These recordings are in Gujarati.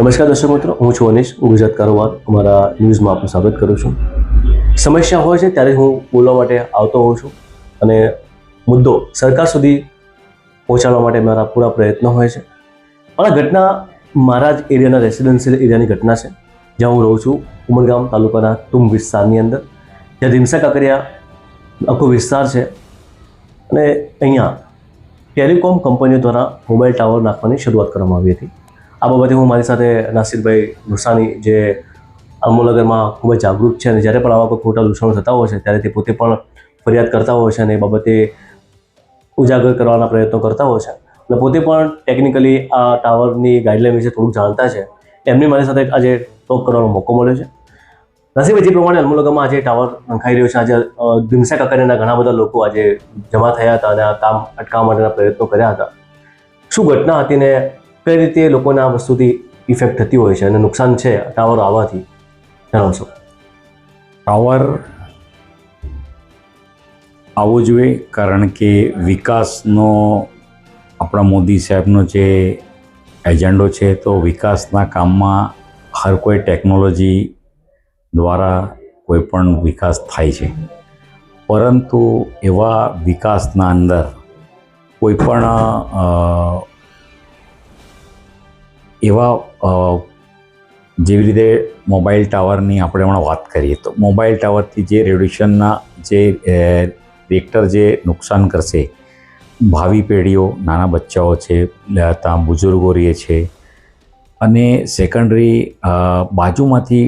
નમસ્કાર દર્શક મિત્રો, હું છું અનિશ ગુજરાત કારોબાર અમારા ન્યૂઝમાં આપનું સ્વાગત કરું છું. સમસ્યા હોય છે ત્યારે હું બોલવા માટે આવતો હોઉં છું અને મુદ્દો સરકાર સુધી પહોંચાડવા માટે મારા પૂરા પ્રયત્નો હોય છે. આ ઘટના મારા જ એરિયાના રેસિડેન્શિયલ એરિયાની ઘટના છે, જ્યાં હું રહું છું ઉમરગામ તાલુકાના તુમ વિસ્તારની અંદર. જ્યાં રીમસા કાકરિયા આખો વિસ્તાર છે અને અહીંયા ટેલિકોમ કંપનીઓ દ્વારા મોબાઈલ ટાવર નાખવાની શરૂઆત કરવામાં આવી હતી. આ બાબતે હું મારી સાથે નાસિરભાઈ નુસાની જે અમોલનગરમાં ખૂબ જ જાગૃત છે અને જ્યારે પણ આવા કોઈ ખોટા દૂષણો થતા હોય છે, ત્યારે તે પોતે પણ ફરિયાદ કરતા હોય છે અને એ બાબતે ઉજાગર કરવાના પ્રયત્નો કરતા હોય છે. અને પોતે પણ ટેકનિકલી આ ટાવરની ગાઈડલાઈન વિશે થોડુંક જાણતા છે. એમની મારી સાથે આજે ટોક કરવાનો મોકો મળ્યો છે. નસીબે જે પ્રમાણે અલમોલગામાં આજે ટાવર નંખાઈ રહ્યો છે, આજે ભીમસા કાકરિયાના ઘણા બધા લોકો આજે જમા થયા હતા અને આ કામ અટકાવવા માટેના પ્રયત્નો કર્યા હતા. શું ઘટના હતી ને કઈ રીતે લોકોને આ વસ્તુથી ઇફેક્ટ થતી હોય છે અને નુકસાન છે ટાવર આવવાથી? જણાવશો. ટાવર આવવો જોઈએ કારણ કે વિકાસનો આપણા મોદી સાહેબનો જે એજન્ડો છે તો વિકાસના કામમાં હર કોઈ ટેકનોલોજી દ્વારા કોઈ પણ વિકાસ થાય છે. પરંતુ એવા વિકાસના અંદર કોઈ પણ એવા જેવી રીતે મોબાઈલ ટાવરની આપણે હમણાં વાત કરીએ તો મોબાઈલ ટાવરથી જે રેડિયેશનના જે રિએક્ટર જે નુકસાન કરશે, ભાવિ પેઢીઓ, નાના બચ્ચાઓ છે ત્યાં બુઝુર્ગો રહે છે અને સેકન્ડરી બાજુમાંથી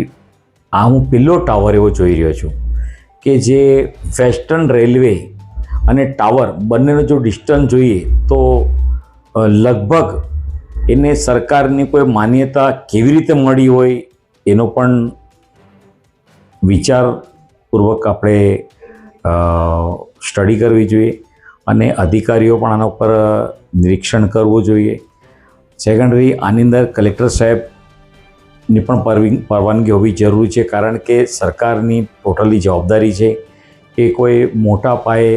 આ હું પેલો ટાવર એવો જોઈ રહ્યો છું કે જે વેસ્ટર્ન રેલવે અને ટાવર બંનેનો જો ડિસ્ટન્સ જોઈએ તો લગભગ એને સરકારની કોઈ માન્યતા કેવી રીતે મળી હોય, એનો પણ વિચારપૂર્વક આપણે સ્ટડી કરવી જોઈએ અને અધિકારીઓ પણ આના ઉપર નિરીક્ષણ કરવું જોઈએ. સેકન્ડરી આની અંદર કલેક્ટર સાહેબની પણ પરવી, પરવાનગી હોવી જરૂરી છે, કારણ કે સરકારની ટોટલી જવાબદારી છે કે કોઈ મોટા પાયે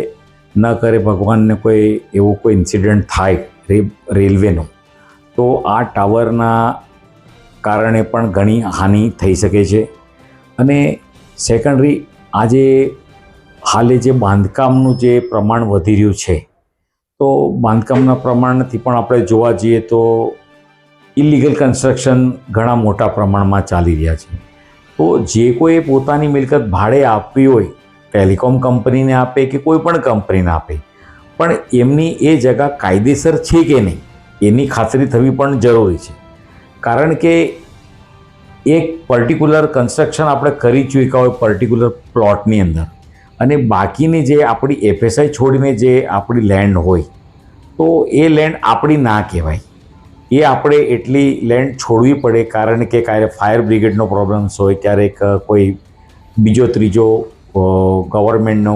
ન કરે ભગવાનને કોઈ એવું કોઈ ઇન્સિડન્ટ થાય રેલવેનો. તો આ ટાવરના કારણે પણ ઘણી હાનિ થઈ શકે છે. અને સેકન્ડરી, આજે હાલે જે બાંધકામનું જે પ્રમાણ વધી રહ્યું છે, તો બાંધકામના પ્રમાણથી પણ આપણે જોવા જઈએ તો ઇલીગલ કન્સ્ટ્રક્શન ઘણા મોટા પ્રમાણમાં ચાલી રહ્યા છે. તો જે કોઈ પોતાની મિલકત ભાડે આપવી હોય, ટેલિકોમ કંપનીને આપે કે કોઈ પણ કંપનીને આપે, પણ એમની એ જગા કાયદેસર છે કે નહીં? એની ખાતરી થવી પણ જરૂરી છે. કારણ કે એક પર્ટિક્યુલર કન્સ્ટ્રક્શન આપણે કરી ચૂક્યા હોય પર્ટિક્યુલર પ્લોટની અંદર અને બાકીની જે આપણી એફએસઆઈ છોડીને જે આપણી લેન્ડ હોય, તો એ લેન્ડ આપણી ના કહેવાય. એ આપણે એટલી લેન્ડ છોડવી પડે કારણ કે ક્યારેક ફાયર બ્રિગેડનો પ્રોબ્લેમ્સ હોય ક્યારેક કોઈ બીજો ત્રીજો ગવર્મેન્ટનો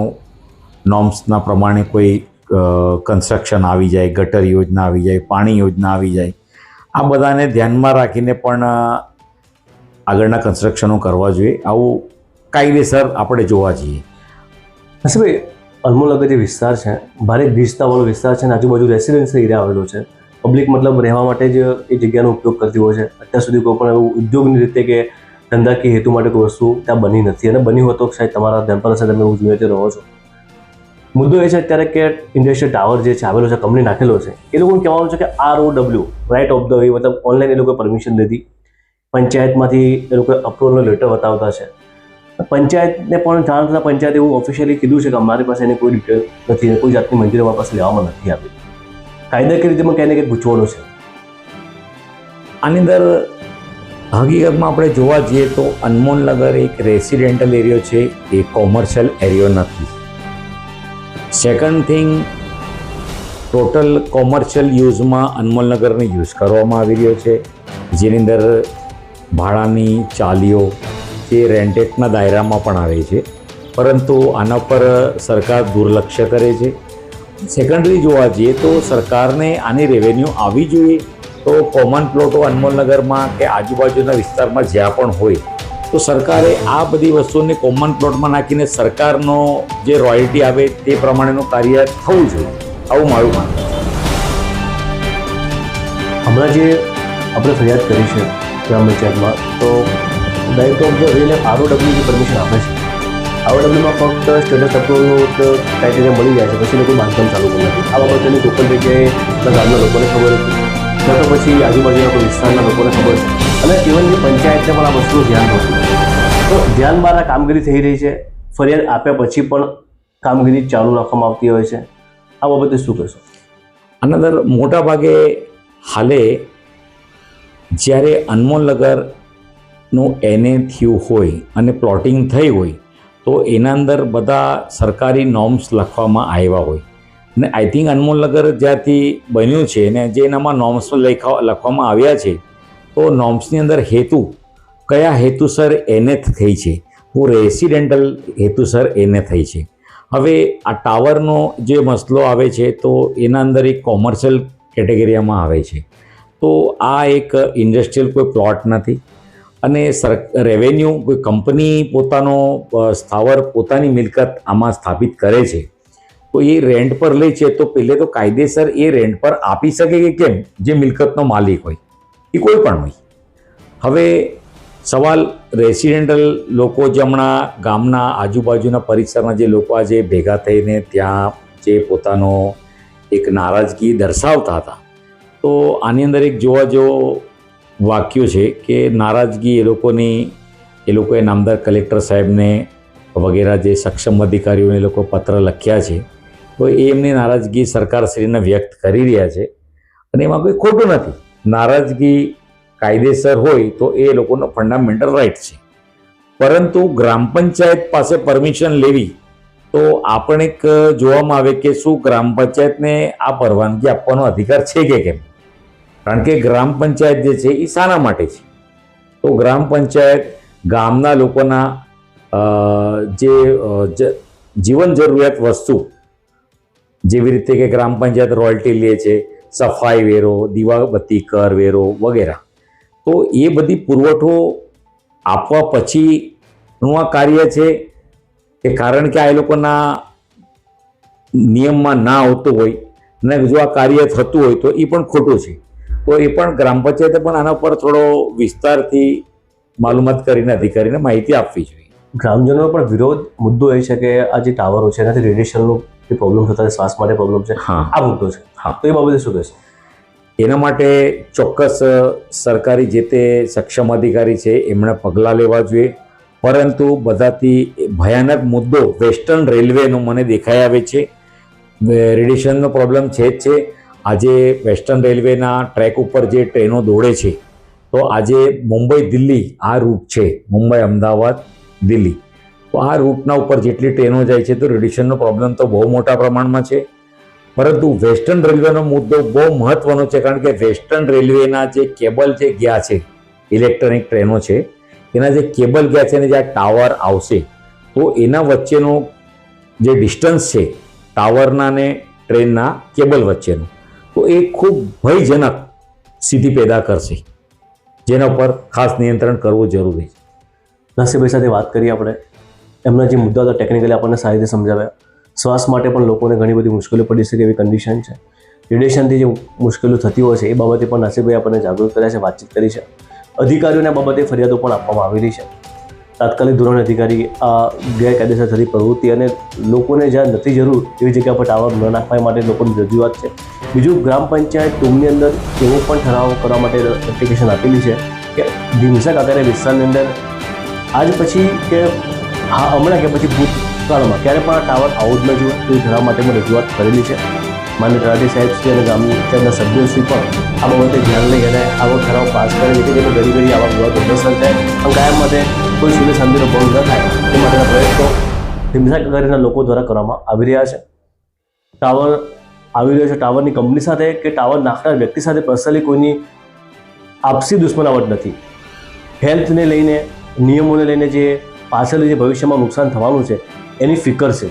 નોર્મ્સના પ્રમાણે કોઈ કન્સ્ટ્રક્શન આવી જાય, ગટર યોજના આવી જાય, પાણી યોજના આવી જાય. આ બધાને ધ્યાનમાં રાખીને પણ આગળના કન્સ્ટ્રક્શનો કરવા જોઈએ. આવું કાયદેસર આપણે જોવા જઈએ. નસીબભાઈ અલમોલગર જે વિસ્તાર છે, ભારે ગીચતાવાળો વિસ્તાર છે અને આજુબાજુ રેસિડેન્શિયલ એરિયા આવેલો છે. પબ્લિક મતલબ રહેવા માટે જ એ જગ્યાનો ઉપયોગ કરતી હોય છે. અત્યાર સુધી કોઈ પણ એવું ઉદ્યોગની રીતે કે ધંધાકીય હેતુ માટે કોઈ વસ્તુ ત્યાં બની નથી અને બની હોય તો શાયદ તમારા ધ્યાન પર તમે એવું જોઈએ તે રહો છો. મુદ્દો એ છે અત્યારે કે ઇન્ડસ્ટ્રી ટાવર જે છે, આવેલો છે કંપની નાખેલો છે, એ લોકોનું કહેવાનું છે કે R O W right of the way મતલબ ઓનલાઈન એ લોકોએ પરમિશન લીધી. પંચાયતમાંથી એ લોકોએ અપ્રુવલનો લેટર બતાવતા છે. પંચાયતને પણ જાણ થતાં પંચાયતે એવું ઓફિશિયલી કીધું છે કે અમારી પાસે એની કોઈ ડિટેલ નથી, કોઈ જાતની મંજૂરી અમારી પાસે લેવામાં નથી આવી. કાયદાકીય રીતે ને કંઈક પૂછવાનું છે. આની અંદર હકીકતમાં આપણે જોવા જઈએ તો અનમોલનગર એક રેસિડેન્ટલ એરિયો છે, એ કોમર્શિયલ એરિયો નથી. સેકન્ડ થિંગ ટોટલ કોમર્શિયલ યુઝમાં અનમોલનગરને યુઝ કરવામાં આવી રહ્યો છે. જેની અંદર ભાડાની ચાલીઓ જે રેન્ટેટના દાયરામાં પણ આવે છે. પરંતુ આના પર સરકાર દુર્લક્ષ્ય કરે છે. સેકન્ડરી જોવા જઈએ તો સરકારને આની રેવન્યુ આવી જોઈએ. તો કોમન પ્લોટો અનમોલનગરમાં કે આજુબાજુના વિસ્તારમાં જ્યાં પણ હોય તો સરકારે આ બધી વસ્તુને કોમન પ્લોટમાં નાખીને સરકારનો જે રોયલ્ટી આવે તે પ્રમાણેનું કાર્ય થવું જોઈએ. આવું મારું માનવું હમણાં જે આપણે ફરિયાદ કરી છે ગ્રામ પંચાયતમાં, તો બેંક ઓફ ધ એને આરઓડબ્લ્યુ જે પરમિશન આપે છે. આરઓડબ્લ્યુમાં ફક્ત સ્ટેટસ અપ્રુવલનું ક્રાઇટેરિયા મળી જાય છે, પછી લોકો બાંધકામ ચાલુ કરી નથી. આ બાબતની પણ જગ્યાએ ગામના લોકોને ખબર હતી ન તો પછી આજુબાજુના કોઈ વિસ્તારના લોકોને ખબર છે અને જે પંચાયતને પણ આ વસ્તુનું ધ્યાન નહોતું તો ધ્યાન બહાર આ કામગીરી થઈ રહી છે. ફરિયાદ આપ્યા પછી પણ કામગીરી ચાલુ રાખવામાં આવતી હોય છે. આ બાબતે શું કહેશો? અનદર મોટાભાગે મોટા ભાગે હાલે જ્યારે અનમોલનગરનું એને થયું હોય અને પ્લોટિંગ થઈ હોય તો એના અંદર બધા સરકારી નોર્મ્સ લખવામાં આવ્યા હોય. અને આઈ થિંક અનમોલનગર જ્યાંથી બન્યું છે ને જે એનામાં નોર્મ્સ લખવા લખવામાં આવ્યા છે તો નોર્મ્સની અંદર હેતુ કયા હેતુસર એને થઈ છે? હું રેસિડેન્ટલ હેતુસર એને થઈ છે. હવે આ ટાવરનો જે મસલો આવે છે તો એના અંદર એક કોમર્શિયલ કેટેગરીમાં આવે છે. તો આ એક ઇન્ડસ્ટ્રીયલ કોઈ પ્લોટ નથી અને સર, રેવન્યુ કોઈ કંપની પોતાનો સ્થાવર પોતાની મિલકત આમાં સ્થાપિત કરે છે. તો એ રેન્ટ પર લે છે તો પહેલે તો કાયદેસર એ રેન્ટ પર આપી શકે કે કેમ? જે મિલકતનો માલિક હોય. એ કોઈ પણ હોય હવે સવાલ રેસિડેન્ટલ લોકો જે હમણાં ગામના આજુબાજુના પરિસરના જે લોકો આજે ભેગા થઈને ત્યાં જે પોતાનો એક નારાજગી દર્શાવતા હતા. તો આની અંદર એક જોવા જેવો વાક્યો છે કે નારાજગી એ લોકોની, એ લોકોએ નામદાર કલેક્ટર સાહેબને વગેરે જે સક્ષમ અધિકારીઓને એ લોકો પત્ર લખ્યા છે. તો એ એમની નારાજગી સરકારશ્રીને વ્યક્ત કરી રહ્યા છે. અને એમાં કોઈ ખોટું નથી. નારાજગી કાયદેસર હોય તો એ લોકોનો ફંડામેન્ટલ રાઇટ છે. પરંતુ ગ્રામ પંચાયત પાસે પરમિશન લેવી તો આપણે જોવામાં આવે કે શું ગ્રામ પંચાયતને આ પરવાનગી આપવાનો અધિકાર છે કે કેમ? કારણ કે ગ્રામ પંચાયત જે છે એ શાના માટે છે. તો ગ્રામ પંચાયત ગામના લોકોના જે, જીવન જરૂરિયાત વસ્તુ જેવી રીતે કે ગ્રામ પંચાયત રોયલ્ટી લે છે સફાઈ વેરો, દીવાબત્તી કર વેરો વગેરે. તો એ બધી પુરવઠો આપવા પછીનું આ કાર્ય છે કે કારણ કે આ લોકોના નિયમમાં ના આવતું હોય અને જો આ કાર્ય થતું હોય તો એ પણ ખોટું છે. તો એ પણ ગ્રામ પંચાયતે પણ આના પર થોડો વિસ્તારથી માલુમાત કરીને, અધિકારીને માહિતી આપવી જોઈએ. ગ્રામજનોનો પણ વિરોધ મુદ્દો એ છે કે આ જે ટાવરો છે, એનાથી રેડિયેશનનો જે પ્રોબ્લેમ થતા શ્વાસ માટે પ્રોબ્લેમ છે આ મુદ્દો છે. હા. તો એ બાબતે શું કહેશો? એના માટે ચોક્કસ સરકારી જે તે સક્ષમ અધિકારી છે એમણે પગલાં લેવા જોઈએ. પરંતુ બધાથી ભયાનક મુદ્દો વેસ્ટર્ન રેલવેનો મને દેખાઈ આવે છે. રેડિયેશનનો પ્રોબ્લેમ છે જ છે. આજે વેસ્ટર્ન રેલવેના ટ્રેક ઉપર જે ટ્રેનો દોડે છે તો આજે મુંબઈ દિલ્હી આ રૂટ છે. મુંબઈ અમદાવાદ દિલ્હી આ રૂટના ઉપર જેટલી ટ્રેનો જાય છે તો રેડિયેશનનો પ્રોબ્લેમ તો બહુ મોટા પ્રમાણમાં છે. પરંતુ વેસ્ટર્ન રેલવેનો મુદ્દો બહુ મહત્વનો છે કારણ કે વેસ્ટર્ન રેલવેના જે કેબલ જે ગયા છે, ઇલેક્ટ્રોનિક ટ્રેનો છે, એના જે કેબલ ગયા છે અને જે આ ટાવર આવશે, તો એના વચ્ચેનો જે ડિસ્ટન્સ છે, ટાવરના ને ટ્રેનના કેબલ વચ્ચેનો, તો એ ખૂબ ભયજનક સ્થિતિ પેદા કરશે. જેના પર ખાસ નિયંત્રણ કરવું જરૂરી છે. નસીબભાઈ સાથે વાત કરીએ આપણે. એમના જે મુદ્દા હતા ટેકનિકલી આપણને સારી રીતે સમજાવ્યા. શ્વાસ માટે પણ લોકોને ઘણી બધી મુશ્કેલીઓ પડી શકે એવી કન્ડિશન છે. રેડિયેશનથી જે મુશ્કેલીઓ થતી હોય છે, એ બાબતે પણ નસીબભાઈ આપણને જાગૃત કર્યા છે, વાતચીત કરી છે. અધિકારીઓને બાબતે ફરિયાદો પણ આપવામાં આવેલી છે. તાત્કાલિક ધોરણે અધિકારી આ ગેરકાયદેસર થતી પ્રવૃત્તિ અને લોકોને જ્યાં નથી જરૂર એવી જગ્યા પર ટાવર ન નાખવા માટે લોકોની રજૂઆત છે. બીજું, ગ્રામ પંચાયત ટૂંકની અંદર એવો પણ ઠરાવ કરવા માટે એપ્લિકેશન આપેલી છે કે ભીમસા કાકારે વિસ્તારની અંદર આજ પછી કે હા, હમણાં કે પછી ભૂતકાળમાં. ક્યારે પણ આ ટાવર આવો જ ન જોઈએ એ જણાવવા માટે મેં રજૂઆત કરેલી છે. માન્ય સાહેબ શ્રી અને ગામ પંચાયતના સભ્યોશ્રી પણ આ બાબતે ધ્યાન લઈ અને આવો ઠરાવ પાસ કરે જેથી કરીને ઘડી ઘડી આવા વિવાદો ન સર્જાય અને કાયમ માટે કોઈ સુલે શાંતિનો ભંગ ન થાય, એ માટેના પ્રયત્નો હિંસા કગારીના લોકો દ્વારા કરવામાં આવી રહ્યા છે. ટાવર આવી રહ્યો છે. ટાવરની કંપની સાથે કે ટાવર નાખનાર વ્યક્તિ સાથે પર્સનલી કોઈની આપસી દુશ્મનાવટ નથી. હેલ્થને લઈને, નિયમોને લઈને જે પાછળ જે ભવિષ્યમાં નુકસાન થવાનું છે, એની ફિકર છે.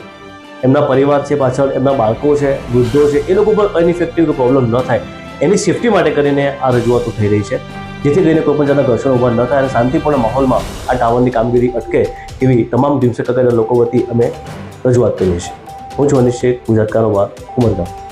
એમના પરિવાર છે પાછળ, એમના બાળકો છે, વૃદ્ધો છે, એ લોકો પર અનઇફેક્ટિવ પ્રોબ્લેમ ન થાય. એની સેફટી માટે કરીને આ રજૂઆતો થઈ રહી છે. જેથી કરીને કોઈ પણ જાતના ઘર્ષણ ઊભા ન થાય અને શાંતિપૂર્ણ માહોલમાં આ ટાવરની કામગીરી અટકે એવી તમામ દિવસે કકરના લોકો વતી અમે રજૂઆત કરીએ છીએ. હું છું અનિશ શેખ ગુજરાત કારોબાર ઉમરગામ.